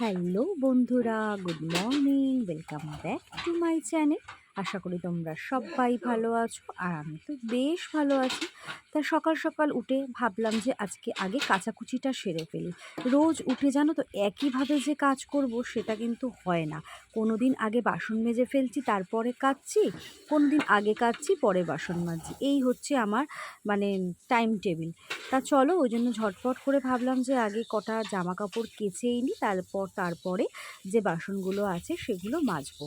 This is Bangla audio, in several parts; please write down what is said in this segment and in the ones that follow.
হ্যালো বন্ধুরা, good morning, welcome back to my channel. আশা করি তোমরা সবাই ভালো আছো আর আমি তো বেশ ভালো আছি। তা সকাল সকাল উঠে ভাবলাম যে আজকে আগে কাচাকুচিটা সেরে ফেলি। রোজ উঠে জানো তো একইভাবে যে কাজ করব সেটা কিন্তু হয় না। কোনো দিন আগে বাসন মেজে ফেলছি, তারপরে কাচ্ছি কোনো দিন আগে কাচ্ছি পরে বাসন মাজছি। এই হচ্ছে আমার মানে টাইম টেবিল তা চলো ওই জন্য ঝটপট করে ভাবলাম যে আগে কটা জামা কাপড় কেচেই নিই তারপর, তারপরে যে বাসনগুলো আছে সেগুলো মাজবো।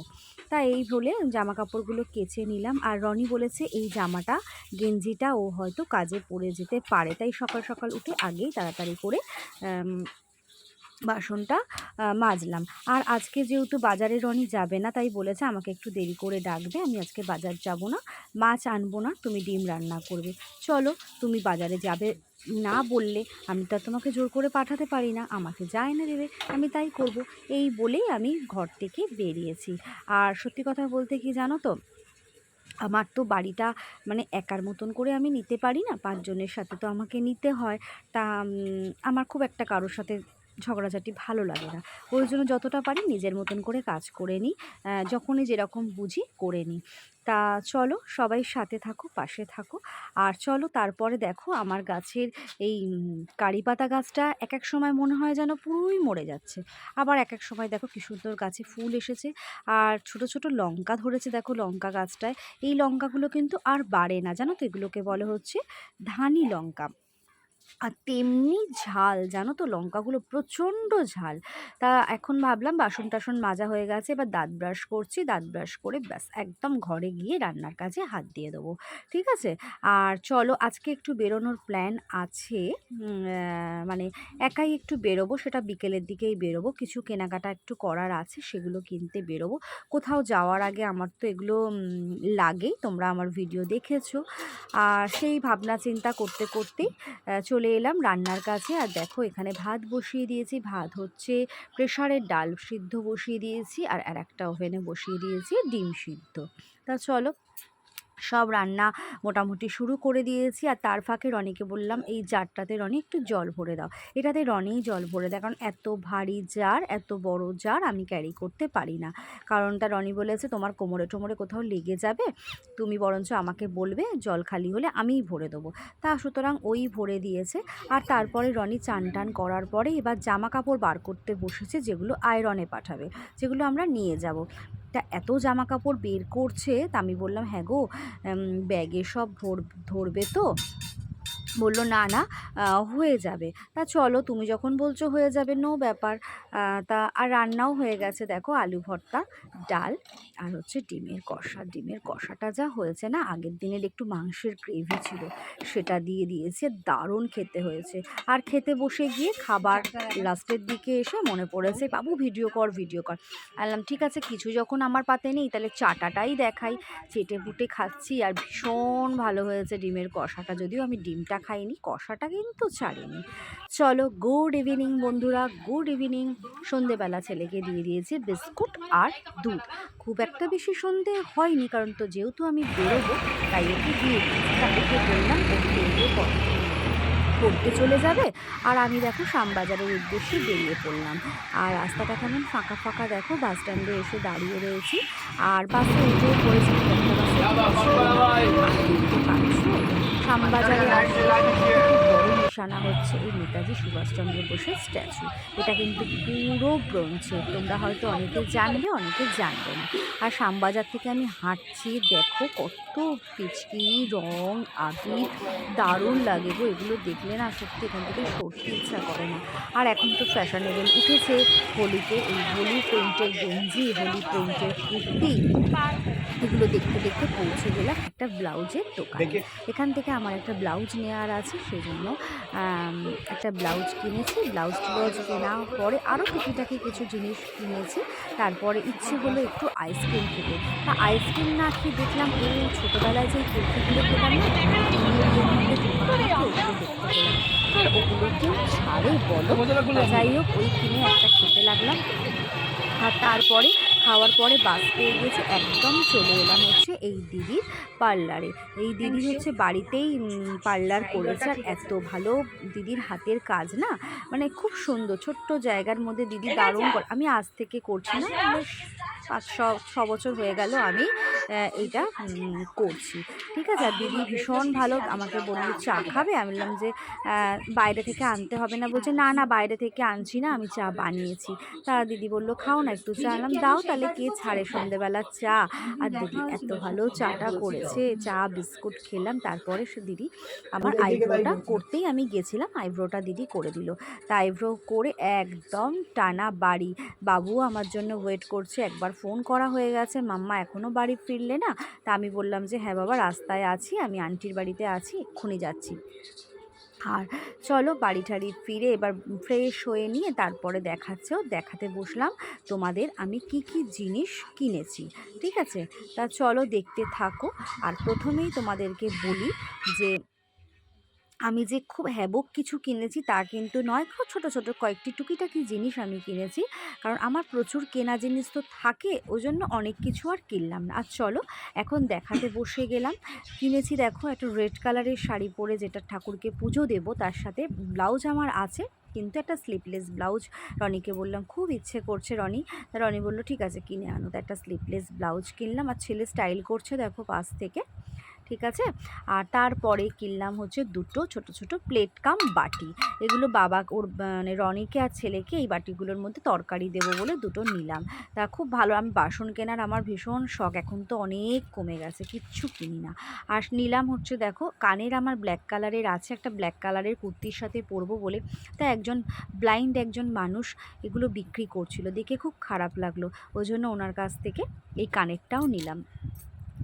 তা এই বলে জামা কাপড়গুলো কেচে নিলাম। আর রনি বলেছে এই জামাটা, গেঞ্জিটা ও হয়তো কাজে পড়ে যেতে পারে। তাই সকাল সকাল উঠে আগেই তাড়াতাড়ি করে বাসনটা মাজলাম। আর আজকে যেহেতু বাজারে রনি যাবে না, তাই বলেছে আমাকে একটু দেরি করে ডাকবে। আমি আজকে বাজার যাব না, মাছ আনব না, তুমি ডিম রান্না করবে। চলো, তুমি বাজারে যাবে না বললে আমি তো তোমাকে জোর করে পাঠাতে পারি না, আমাকে যা এনে দেবে, আমি তাই করব। এই বলেই আমি ঘর থেকে বেরিয়েছি। আর সত্যি কথা বলতে কি জানো তো আমার তো বাড়িটা মানে একার মতন করে আমি নিতে পারি না। পাঁচজনের সাথে তো আমাকে নিতে হয়। তা আমার খুব একটা কারোর সাথে ঝগড়াঝাটি ভালো লাগে না। ওই জন্য যতটা পারি নিজের মতন করে কাজ করে নিই যখনই যেরকম বুঝি করে নিই। তা চলো সবাই সাথে থাকো, পাশে থাকো। আর চলো তারপরে দেখো আমার গাছের এই কারি পাতা গাছটা এক এক সময় মনে হয় যেন পুরোই মরে যাচ্ছে। আবার এক এক সময় দেখো কি সুন্দর গাছে ফুল এসেছে। আর ছোট ছোট লঙ্কা ধরেছে দেখো লঙ্কা গাছটায়। এই লঙ্কাগুলো কিন্তু আর বাড়ে না। জানো তো এগুলোকে বলে হচ্ছে ধানি লঙ্কা। আর তেমনি ঝাল, জানো তো? লঙ্কাগুলো প্রচণ্ড ঝাল। তা এখন ভাবলাম বাসন টাসন মাজা হয়ে গেছে, এবার দাঁত ব্রাশ করছি। দাঁত ব্রাশ করে ব্যাস, একদম ঘরে গিয়ে রান্নার কাজে হাত দিয়ে দেবো। ঠিক আছে? আর চলো, আজকে একটু বেরোনোর প্ল্যান আছে। মানে একাই একটু বেরোবো, সেটা বিকেলের দিকেই বেরোবো। কিছু কেনাকাটা একটু করার আছে, সেগুলো কিনতে বেরোবো। কোথাও যাওয়ার আগে আমার তো এগুলো লাগেই, তোমরা আমার ভিডিও দেখেছ। আর সেই ভাবনা চিন্তা করতে করতেই চলে এলাম রান্নার কাছে। আর দেখো, এখানে ভাত বসিয়ে দিয়েছি। ভাত হচ্ছে প্রেশারের ডাল সিদ্ধ বসিয়ে দিয়েছি। আর আর একটা ওভেনে বসিয়ে দিয়েছি ডিম সিদ্ধ। তা চলো সব রান্না মোটামুটি শুরু করে দিয়েছি। আর তার ফাঁকে রনিকে বললাম, এই জারটাতে রনি একটু জল ভরে দাও। এটাতে রনিই জল ভরে দেয়, কারণ এত ভারী জার, এত বড় জার আমি ক্যারি করতে পারি না। কারণটা রনি বলেছে, তোমার কোমরে টোমরে কোথাও লেগে যাবে, তুমি বরঞ্চ আমাকে বলবে, জল খালি হলে আমিই ভরে দেবো। তা সুতরাং ওই ভরে দিয়েছে। আর তারপরে রনি চান টান করার পরে এবার জামা কাপড় বার করতে বসেছে, যেগুলো আয়রনে পাঠাবে, যেগুলো আমরা নিয়ে যাব। তা এত জামা কাপড় বের করছে তা আমি বললাম হ্যাঁ গো ব্যাগে সব ধর, ধরবে তো? বলল, না না হয়ে যাবে। তা চলো, তুমি যখন বলছো হয়ে যাবে, নো ব্যাপার। তা, আর রান্নাও হয়ে গেছে, দেখো, আলু ভর্তা, ডাল, আর হচ্ছে ডিমের কষা। ডিমের কষাটা যা হয়েছে না, আগের দিনের একটু মাংসের গ্রেভি ছিল, সেটা দিয়ে দিয়েছে, দারুণ খেতে হয়েছে। আর খেতে বসে গিয়ে খাবার লাস্টের দিকে এসে মনে পড়েছে, বাবু, ভিডিও কর ভিডিও কর। আনলাম ঠিক আছে, কিছু যখন আমার পাতে নেই, তাহলে চাটাটাই দেখাই। চেটে পুটে খাচ্ছি, আর ভীষণ ভালো হয়েছে ডিমের কষাটা, যদিও আমি ডিমটা খাইনি কষাটা কিন্তু ছাড়িনি। চলো গুড ইভিনিং বন্ধুরা গুড ইভিনিং সন্ধেবেলা ছেলেকে দিয়ে দিয়েছি বিস্কুট আর দুধ। খুব একটা বেশি সন্ধে হয়নি, কারণ তো যেহেতু আমি বেরোবো, তাই ওকে দিয়ে ওকে বললাম বেরিয়ে পড়তে চলে যাবে। আর আমি দেখো, শ্যামবাজারের উদ্দেশ্যে বেরিয়ে পড়লাম। আর রাস্তাটা কেমন ফাঁকা ফাঁকা দেখো বাস স্ট্যান্ডে এসে দাঁড়িয়ে রয়েছি। আর বাসে উঠে পড়েছি একটা বাসে নিশানা হচ্ছে এই নেতাজি সুভাষচন্দ্র বোসের স্ট্যাচু এটা কিন্তু পুরো ব্রোঞ্জের। তোমরা হয়তো অনেকে জানবে অনেকে জানবে না। আর শ্যামবাজার থেকে আমি হাঁটছি দেখো কত পিচকি রং আবির দারুণ লাগে গো। এগুলো দেখলে না সত্যি এখান থেকে সরতে ইচ্ছা করে না। আর এখন তো ফ্যাশনেবল উঠেছে হোলিতে এই হোলি প্রিন্টের গেঞ্জি হোলি প্রিন্টের কুর্তি এগুলো দেখতে দেখতে পৌঁছে গেলাম একটা ব্লাউজের দোকান। এখান থেকে আমার একটা ব্লাউজ নেওয়ার আছে সেই জন্য আম, একটা ব্লাউজ কিনেছি। ব্লাউজ ব্লাউজ কেনা পরে আরও টুকিটাকি কিছু জিনিস কিনেছি। তারপরে ইচ্ছে হলো একটু আইসক্রিম খেতে তা আইসক্রিম না খেয়ে দেখলাম এই ছোটোবেলায় যে কুর্তিগুলো ওগুলো আর ওগুলো কেউ ছাড়ে বলো। যাই হোক, ওই কিনে একটা খেতে লাগলাম। আর তারপরে খাওয়ার পরে বাস পেয়ে গেছে একদম চলে এলাম হচ্ছে এই দিদির পার্লারে। এই দিদি হচ্ছে বাড়িতেই পার্লার করেছে আর এত ভালো দিদির হাতের কাজ না? মানে খুব সুন্দর ছোট্ট জায়গার মধ্যে দিদি দারুণ করে আমি আজ থেকে করছি না। বেশ পাঁচ ছ বছর হয়ে গেল আমি এইটা করছি। ঠিক আছে? আর দিদি ভীষণ ভালো আমাকে বলল চা খাবে? আমি বললাম যে বাইরে থেকে আনতে হবে না। বলছে না না বাইরে থেকে আনছি না আমি চা বানিয়েছি। তা দিদি বলল খাও না একটু চা। আনলাম দাও তাহলে কে ছাড়ে সন্ধেবেলা চা? আর দিদি এত ভালো চাটা করেছে চা বিস্কুট খেলাম তারপরে সে দিদি আমার আইব্রোটা করতেই আমি গেছিলাম আইব্রোটা দিদি করে দিল। তা আইব্রো করে একদম টানা বাড়ি। বাবু আমার জন্য ওয়েট করছে একবার ফোন করা হয়ে গেছে, মাম্মা এখনও বাড়ি ফিরলে না? তা আমি বললাম যে হ্যাঁ বাবা, রাস্তায় আছি, আমি আন্টির বাড়িতে আছি, এক্ষুনি যাচ্ছি। আর চলো বাড়ি ঠাড়ি ফিরে এবার ফ্রেশ হয়ে নিয়ে তারপরে দেখাচ্ছেও দেখাতে বসলাম তোমাদের আমি কি কি জিনিস কিনেছি, ঠিক আছে? তা চলো দেখতে থাকো। আর প্রথমেই তোমাদেরকে বলি যে আমি যে খুব হ্যাবক কিছু কিনেছি তা কিন্তু নয়। খুব ছোটো ছোটো কয়েকটি টুকিটাকি জিনিস আমি কিনেছি। কারণ আমার প্রচুর কেনা জিনিস তো থাকে ওই জন্য অনেক কিছু আর কিনলাম না। আর চলো, এখন দেখাতে বসে গেলাম। কিনেছি দেখো, একটা রেড কালারের শাড়ি পরে যেটা ঠাকুরকে পুজো দেবো, তার সাথে ব্লাউজ আমার আছে, কিন্তু একটা স্লিপলেস ব্লাউজ। রনিকে বললাম, খুব ইচ্ছে করছে রনি। রনি বলল, ঠিক আছে, কিনে আনো। তো একটা স্লিপলেস ব্লাউজ কিনলাম, আর ছেলে স্টাইল করছে দেখো পাশ থেকে। ঠিক আছে? আর তারপরে কিনলাম হচ্ছে দুটো ছোট ছোট প্লেট কাম বাটি। এগুলো বাবা ওর মানে রনিকে আর ছেলেকে এই বাটিগুলোর মধ্যে তরকারি দেবো বলে দুটো নিলাম। তা খুব ভালো, আমি বাসন কেনার আমার ভীষণ শখ, এখন তো অনেক কমে গেছে, কিচ্ছু কিনি না। আর নিলাম হচ্ছে দেখো, কানের আমার ব্ল্যাক কালারের আছে, একটা ব্ল্যাক কালারের কুর্তির সাথে পরবো বলে। তা একজন ব্লাইন্ড একজন মানুষ এগুলো বিক্রি করছিল, দেখে খুব খারাপ লাগল। ওই জন্য ওনার কাছ থেকে এই কানেরটাও নিলাম।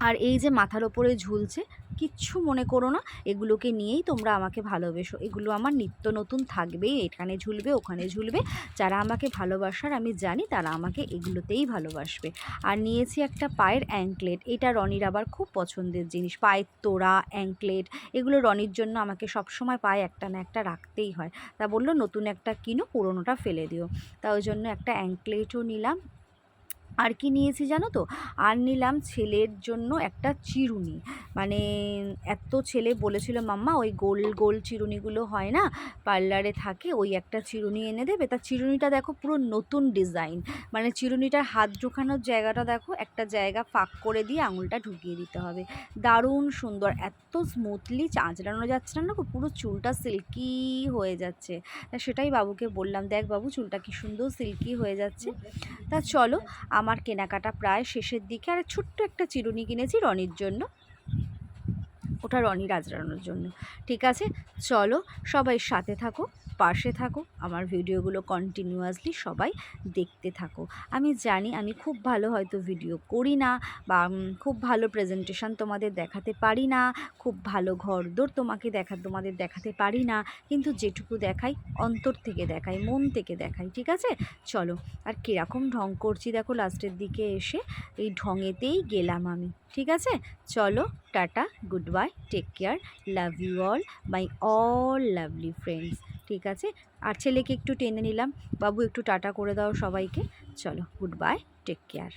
আর এই যে মাথার ওপরে ঝুলছে, কিচ্ছু মনে করো না, এগুলোকে নিয়েই তোমরা আমাকে ভালোবেসো। এগুলো আমার নিত্য নতুন থাকবেই এখানে ঝুলবে, ওখানে ঝুলবে। যারা আমাকে ভালোবাসার, আমি জানি তারা আমাকে এগুলোতেই ভালোবাসবে। আর নিয়েছি একটা পায়ের অ্যাঙ্কলেট এটা রনির আবার খুব পছন্দের জিনিস। পায়ের তোড়া অ্যাঙ্কলেট এগুলো রনির জন্য আমাকে সবসময় পায়ে একটা না একটা রাখতেই হয়। তা বলল, নতুন একটা কিনো, পুরোনোটা ফেলে দিও। তা ওই জন্য একটা অ্যাঙ্কলেটও নিলাম। আর কি নিয়েছি জানো তো? আর নিলাম ছেলের জন্য একটা চিরুনি। মানে এত ছেলে বলেছিল মাম্মা ওই গোল গোল চিরুনিগুলো হয় না? পার্লারে থাকে ওই একটা চিরুনি এনে দেবে। তা চিরুনিটা দেখো পুরো নতুন ডিজাইন। মানে চিরুনিটার হাত ঢোকানোর জায়গাটা দেখো একটা জায়গা ফাঁক করে দিয়ে আঙুলটা ঢুকিয়ে দিতে হবে। দারুণ সুন্দর এত স্মুথলি চাঁচড়ানো যাচ্ছে না গো, পুরো চুলটা সিল্কি হয়ে যাচ্ছে। তা সেটাই বাবুকে বললাম দেখ বাবু চুলটা কি সুন্দর সিল্কি হয়ে যাচ্ছে। তা চলো আমার কেনাকাটা প্রায় শেষের দিকে আর ছোট্ট একটা চিরুনি কিনেছি রনির জন্য। ওটা রনি আজরানোর জন্য। ঠিক আছে? চলো সবাই সাথে থাকো। পাশে থাকো, আমার ভিডিওগুলো কন্টিনিউয়াসলি সবাই দেখতে থাকো। আমি জানি আমি খুব ভালো হয়তো ভিডিও করি না বা খুব ভালো প্রেজেন্টেশন তোমাদের দেখাতে পারি না, খুব ভালো ঘরদোর তোমাকে দেখা, তোমাদের দেখাতে পারি না, কিন্তু যেটুকু দেখাই অন্তর থেকে দেখাই, মন থেকে দেখাই, ঠিক আছে? চলো, আর কীরকম ঢং করছি দেখো লাস্টের দিকে এসে, এই ঢঙেতেই গেলাম আমি, ঠিক আছে? চলো, tata good bye take care love you all my all lovely friends ঠিক আছে। আর ছেলেকে একটু টেনে নিলাম। বাবু একটু টাটা করে দাও সবাইকে। চলো, গুড বাই, টেক কেয়ার।